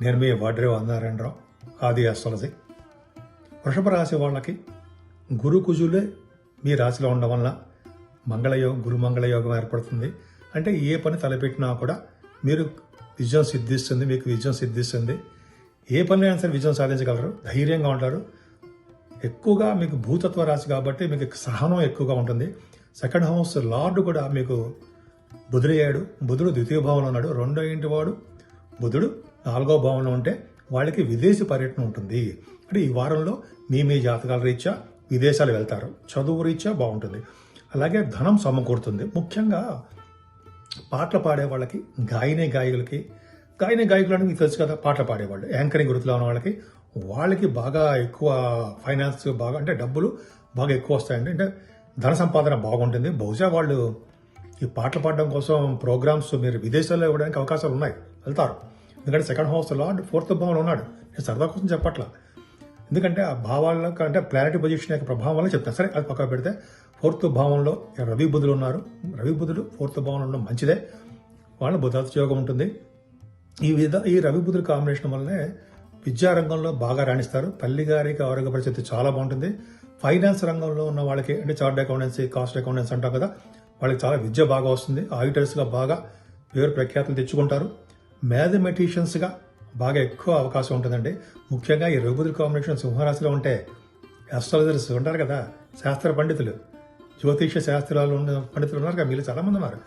నేను మీ వడ్రే వందారాయణరావు ఆది అస్ట్రాలజీ వృషభ రాశి వాళ్ళకి గురు కుజులే మీ రాశిలో ఉండడం వల్ల మంగళయోగం గురు మంగళయోగం ఏర్పడుతుంది. అంటే ఏ పని తలపెట్టినా కూడా మీరు విజయం సిద్ధిస్తుంది మీకు విజయం సిద్ధిస్తుంది. ఏ పని అయినా సరే విజయం సాధించగలరు ధైర్యంగా ఉంటారు. ఎక్కువగా మీకు భూతత్వ రాశి కాబట్టి మీకు సహనం ఎక్కువగా ఉంటుంది. సెకండ్ హౌస్ లార్డ్ కూడా మీకు బుధుడయ్యాడు. బుధుడు ద్వితీయ భావంలో ఉన్నాడు. రెండో ఇంటి వాడు బుధుడు నాలుగో భావంలో ఉంటే వాళ్ళకి విదేశీ పర్యటన ఉంటుంది. అంటే ఈ వారంలో మీ మీ జాతకాల రీత్యా విదేశాలు వెళ్తారు. చదువు రీత్యా బాగుంటుంది. అలాగే ధనం సమకూరుతుంది. ముఖ్యంగా పాటలు పాడే వాళ్ళకి గాయనే గాయకులకి గాయనే గాయకులు అంటే మీకు తెలుసు కదా పాటలు పాడేవాళ్ళు యాంకరింగ్ వృత్తిలో ఉన్న వాళ్ళకి వాళ్ళకి బాగా ఎక్కువ ఫైనాన్స్ బాగా అంటే డబ్బులు బాగా ఎక్కువ వస్తాయండి. అంటే ధన సంపాదన బాగుంటుంది. బహుశా వాళ్ళు ఈ పాటలు పాడడం కోసం ప్రోగ్రామ్స్ మీరు విదేశాల్లో ఇవ్వడానికి అవకాశాలు ఉన్నాయి. వెళ్తారు. ఎందుకంటే సెకండ్ హౌస్ లార్డ్ ఫోర్త్ భావన ఉన్నాడు. నేను సరదా కోసం చెప్పట్లా. ఎందుకంటే ఆ భావాల అంటే ప్లానెట్ పొజిషన్ యొక్క ప్రభావం వల్ల చెప్తాను సరే అది పక్కన పెడితే ఫోర్త్ భావంలో రవి బుధులు ఉన్నారు. రవి బుధుడు ఫోర్త్ భావంలో ఉండడం మంచిదే. వాళ్ళ బుధాత్మ యోగం ఉంటుంది. ఈ విధ ఈ రవి బుధుల కాంబినేషన్ వల్లనే విద్యారంగంలో బాగా రాణిస్తారు. తల్లి గారికి ఆరోగ్య పరిస్థితి చాలా బాగుంటుంది. ఫైనాన్స్ రంగంలో ఉన్న వాళ్ళకి అంటే చార్ట్ అకౌంటెన్సీ కాస్ట్ అకౌంటెన్సీ అంటాం కదా వాళ్ళకి చాలా విద్య బాగా వస్తుంది. ఆడిటర్స్గా బాగా పేరు ప్రఖ్యాతులు తెచ్చుకుంటారు. మ్యాథమెటిషియన్స్గా బాగా ఎక్కువ అవకాశం ఉంటుందండి. ముఖ్యంగా ఈ రఘుబుధుల కాంబినేషన్ సింహరాశిలో ఉంటే అస్ట్రాలజర్స్ ఉంటారు కదా శాస్త్ర పండితులు. జ్యోతిష శాస్త్రాలు ఉన్న పండితులు ఉన్నారు కదా వీళ్ళు చాలామంది ఉన్నారు.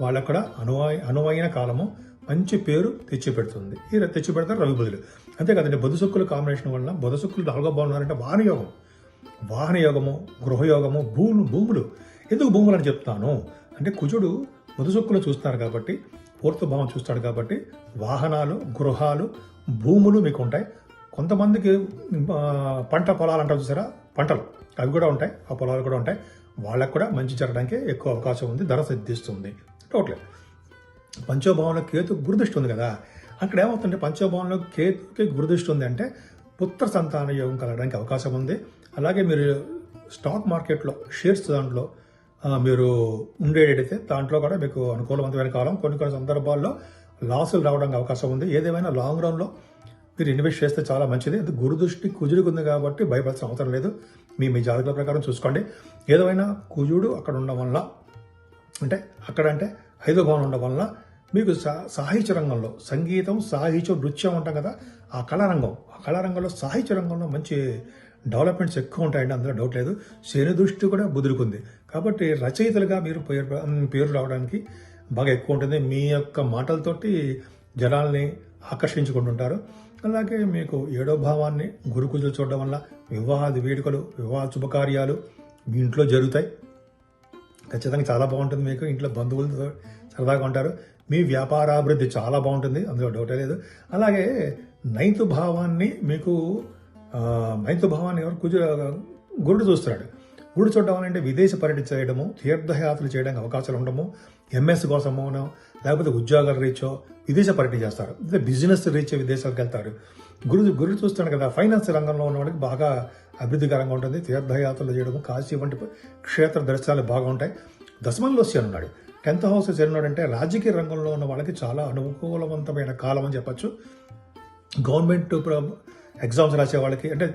వాళ్ళకు కూడా అనువై అనువైన కాలము మంచి పేరు తెచ్చిపెడుతుంది. ఈ తెచ్చి పెడతారు అంతే కదండి బుధసుక్కుల కాంబినేషన్ వలన బుధసుక్కులు నాలుగో బాగున్నారంటే వాహనయోగం వాహనయోగము గృహయోగము భూములు భూములు. ఎందుకు భూములు అని చెప్తాను? అంటే కుజుడు ముదుసొక్కులు చూస్తారు కాబట్టి పూర్తి భావం చూస్తాడు కాబట్టి వాహనాలు గృహాలు భూములు మీకు ఉంటాయి కొంతమందికి పంట పొలాలు అంటారు చూసారా? పంటలు. అవి కూడా ఉంటాయి. ఆ పొలాలు కూడా ఉంటాయి. వాళ్ళకు కూడా మంచి జరగడానికి ఎక్కువ అవకాశం ఉంది. ధర సిద్ధిస్తుంది. టోటల్. పంచోభావంలో కేతు గురుదృష్టి ఉంది కదా? అక్కడ ఏమవుతుంటే పంచోభావంలో కేతుకి గురుదృష్టి ఉంది అంటే పుత్ర సంతాన యోగం కలగడానికి అవకాశం ఉంది. అలాగే మీరు స్టాక్ మార్కెట్లో షేర్స్ దాంట్లో మీరు ఉండేటైతే దాంట్లో కూడా మీకు అనుకూలవంతమైన కాలం. కొన్ని కొన్ని సందర్భాల్లో లాసులు రావడానికి అవకాశం ఉంది. ఏదేమైనా లాంగ్ రన్లో మీరు ఇన్వెస్ట్ చేస్తే చాలా మంచిది. అది గురుదృష్టి కుజుడికి ఉంది కాబట్టి భయపడాల్సిన అవసరం లేదు. మీ మీ జాతకాల ప్రకారం చూసుకోండి. ఏదైనా కుజుడు అక్కడ ఉండడం వల్ల అంటే అక్కడ అంటే ఐదో భవనం ఉండడం వల్ల మీకు సాహిత్య రంగంలో సంగీతం సాహిత్యం నృత్యం ఉంటాం కదా ఆ కళారంగం ఆ కళారంగంలో సాహిత్య రంగంలో మంచి డెవలప్మెంట్స్ ఎక్కువ ఉంటాయండి అందులో డౌట్ లేదు. శని దృష్టి కూడా బుదురుకుంది. కాబట్టి రచయితలుగా మీరు పేరు పేరు రావడానికి బాగా ఎక్కువ ఉంటుంది మీ యొక్క మాటలతోటి జనాల్ని ఆకర్షించుకుంటుంటారు. అలాగే మీకు ఏడో భావాన్ని గురుకుజులు చూడడం వల్ల వివాహాది వేడుకలు వివాహ శుభకార్యాలు మీ ఇంట్లో జరుగుతాయి. ఖచ్చితంగా చాలా బాగుంటుంది మీకు. ఇంట్లో బంధువులతో సరదాగా ఉంటారు. మీ వ్యాపారాభివృద్ధి చాలా బాగుంటుంది. అందులో డౌటే లేదు. అలాగే నైన్త్ భావాన్ని మీకు మైత్ర భావాన్ని ఎవరు కుజ గురుడు చూస్తున్నాడు. గురుడు చూడడం అంటే విదేశ పర్యటన చేయడము తీర్థయాత్రలు చేయడానికి అవకాశాలు ఉండము ఎంఎస్ కోసమోనో లేకపోతే ఉద్యోగాల రీచో విదేశ పర్యటన చేస్తారు. అంటే బిజినెస్ రీచ్ విదేశాలకు వెళ్తారు. గురు గురుడు చూస్తున్నాడు కదా ఫైనాన్స్ రంగంలో ఉన్న వాళ్ళకి బాగా అభివృద్ధికరంగా ఉంటుంది. తీర్థయాత్రలు చేయడము కాశీ వంటి క్షేత్ర దర్శనాలు బాగా ఉంటాయి. దశమంలో శని ఉన్నాడు టెన్త్ హౌస్ చేరినాడంటే ఉన్నాడంటే రాజకీయ రంగంలో ఉన్న వాళ్ళకి చాలా అనుకూలవంతమైన కాలం అని చెప్పచ్చు. గవర్నమెంట్ ఎగ్జామ్స్ రాసే వాళ్ళకి అంటే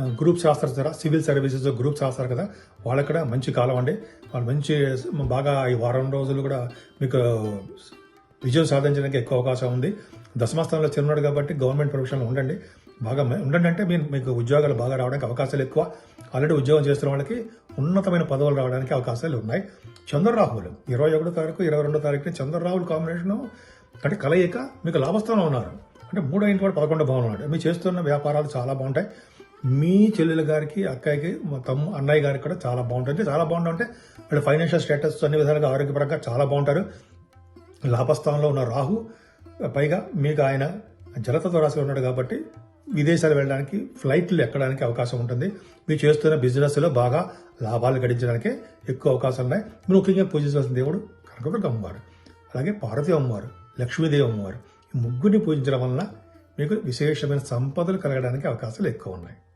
గ్రూప్స్ గ్రూప్ శాస్త్ర సివిల్ సర్వీసెస్ గ్రూప్ రాస్తారు కదా వాళ్ళకి కూడా మంచి కాలం అండి. వాళ్ళు మంచి బాగా ఈ వారం రోజులు కూడా మీకు విజయం సాధించడానికి ఎక్కువ అవకాశం ఉంది. దశమస్థానంలో చిరున్నాడు కాబట్టి గవర్నమెంట్ ప్రొఫెషన్లో ఉండండి. బాగా ఉండండి అంటే మీరు మీకు ఉద్యోగాలు బాగా రావడానికి అవకాశాలు ఎక్కువ. ఆల్రెడీ ఉద్యోగం చేస్తున్న వాళ్ళకి ఉన్నతమైన పదవులు రావడానికి అవకాశాలు ఉన్నాయి. చంద్రరాహువులు ఇరవై ఒకటో తారీఖు ఇరవై రెండో తారీఖున చంద్రరాహుల కాంబినేషన్ అంటే కలయిక మీకు లాభస్థానం ఉన్నారు. అంటే మూడో ఇంటి వాడు పదకొండో భావన ఉన్నాడు. మీరు చేస్తున్న వ్యాపారాలు చాలా బాగుంటాయి. మీ చెల్లెల గారికి అక్కయ్యకి మా తమ్ము అన్నయ్య గారికి కూడా చాలా బాగుంటుంది చాలా బాగుంటుంటే వాళ్ళు ఫైనాన్షియల్ స్టేటస్ అన్ని విధాలుగా ఆరోగ్యపరంగా చాలా బాగుంటారు. లాభస్థానంలో ఉన్న రాహు పైగా మీకు ఆయన జలతత్వ రాశిలో ఉన్నాడు కాబట్టి విదేశాలు వెళ్ళడానికి ఫ్లైట్లు ఎక్కడానికి అవకాశం ఉంటుంది. మీరు చేస్తున్న బిజినెస్లో బాగా లాభాలు గడించడానికి ఎక్కువ అవకాశాలు ఉన్నాయి. మీరు ముఖ్యంగా పూజించాల్సిన దేవుడు కనకదుర్గ అమ్మవారు అలాగే పార్వతి అమ్మవారు లక్ష్మీదేవి అమ్మవారు. ముగ్గురిని పూజించడం వలన మీకు విశేషమైన సంపదలు కలగడానికి అవకాశాలు ఎక్కువ ఉన్నాయి.